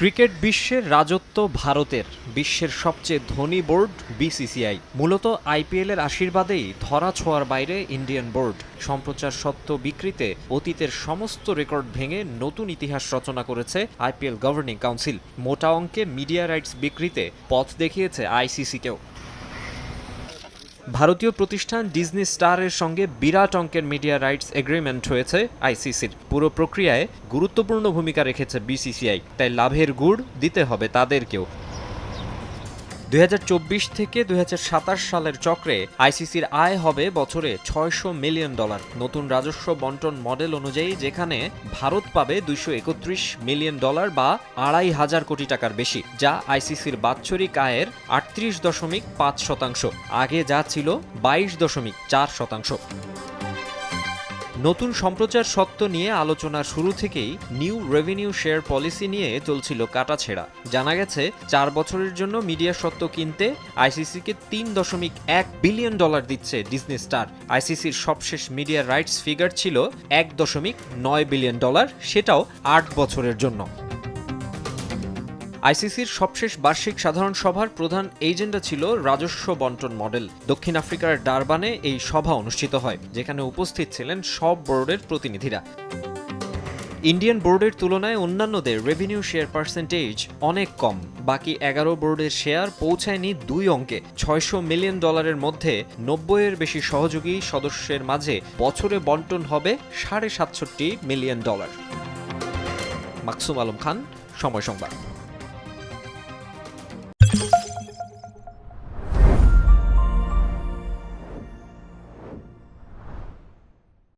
Cricket বিশ্বের রাজত্ব ভারতের, বিশ্বের সবচেয়ে ধনী বোর্ড বিসিসিআই। মূলত আইপিএল এর আশীর্বাদেই ধরা ছোঁয়ার বাইরে ইন্ডিয়ান বোর্ড। সম্প্রচার সত্ত্ব বিক্রিতে অতীতের সমস্ত রেকর্ড ভেঙে নতুন ইতিহাস রচনা করেছে আইপিএল গভর্নিং কাউন্সিল। মোটা অঙ্কে মিডিয়া রাইটস বিক্রিতে পথ দেখিয়েছে আইসিসিকেও। ভারতীয় প্রতিষ্ঠান ডিজনি স্টারের সঙ্গে বিরাট অঙ্কের মিডিয়া রাইটস এগ্রিমেন্ট হয়েছে আইসিসির। পুরো প্রক্রিয়ায় গুরুত্বপূর্ণ ভূমিকা রেখেছে বিসিসিআই। তাই লাভের গুড় দিতে হবে তাদেরকেও। দুই হাজার চব্বিশ থেকে দুই হাজার সাতাশ সালের চক্রে আইসিসির আয় হবে বছরে ছয়শো মিলিয়ন ডলার। নতুন রাজস্ব বন্টন মডেল অনুযায়ী যেখানে ভারত পাবে দুইশো একত্রিশ মিলিয়ন ডলার বা আড়াই হাজার কোটি টাকার বেশি, যা আইসিসির বাৎসরিক আয়ের আটত্রিশ দশমিক পাঁচ শতাংশ, আগে যা ছিল বাইশ দশমিক চার শতাংশ। নতুন সম্প্রচার সত্ত্ব নিয়ে আলোচনা শুরু থেকেই নিউ রেভিনিউ শেয়ার পলিসি নিয়ে চলছিল কাটাছেড়া। জানা গেছে, চার বছরের জন্য মিডিয়া সত্ত্ব কিনতে আইসিসিকে তিন দশমিক এক বিলিয়ন ডলার দিচ্ছে ডিজনি স্টার। আইসিসির সবশেষ মিডিয়া রাইটস ফিগার ছিল এক দশমিক নয় বিলিয়ন ডলার, সেটাও আট বছরের জন্য। আইসিসির সবশেষ বার্ষিক সাধারণ সভার প্রধান এজেন্ডা ছিল রাজস্ব বন্টন মডেল। দক্ষিণ আফ্রিকার ডারবানে এই সভা অনুষ্ঠিত হয়, যেখানে উপস্থিত ছিলেন সব বোর্ডের প্রতিনিধিরা। ইন্ডিয়ান বোর্ডের তুলনায় অন্যান্যদের রেভিনিউ শেয়ার পার্সেন্টেজ অনেক কম। বাকি এগারো বোর্ডের শেয়ার পৌঁছায়নি দুই অঙ্কে। ছয়শো মিলিয়ন ডলারের মধ্যে নব্বইয়ের বেশি সহযোগী সদস্যের মাঝে বছরে বন্টন হবে সাড়ে সাতষট্টি মিলিয়ন ডলার। মাকসুম আলম খান, সময় সংবাদ।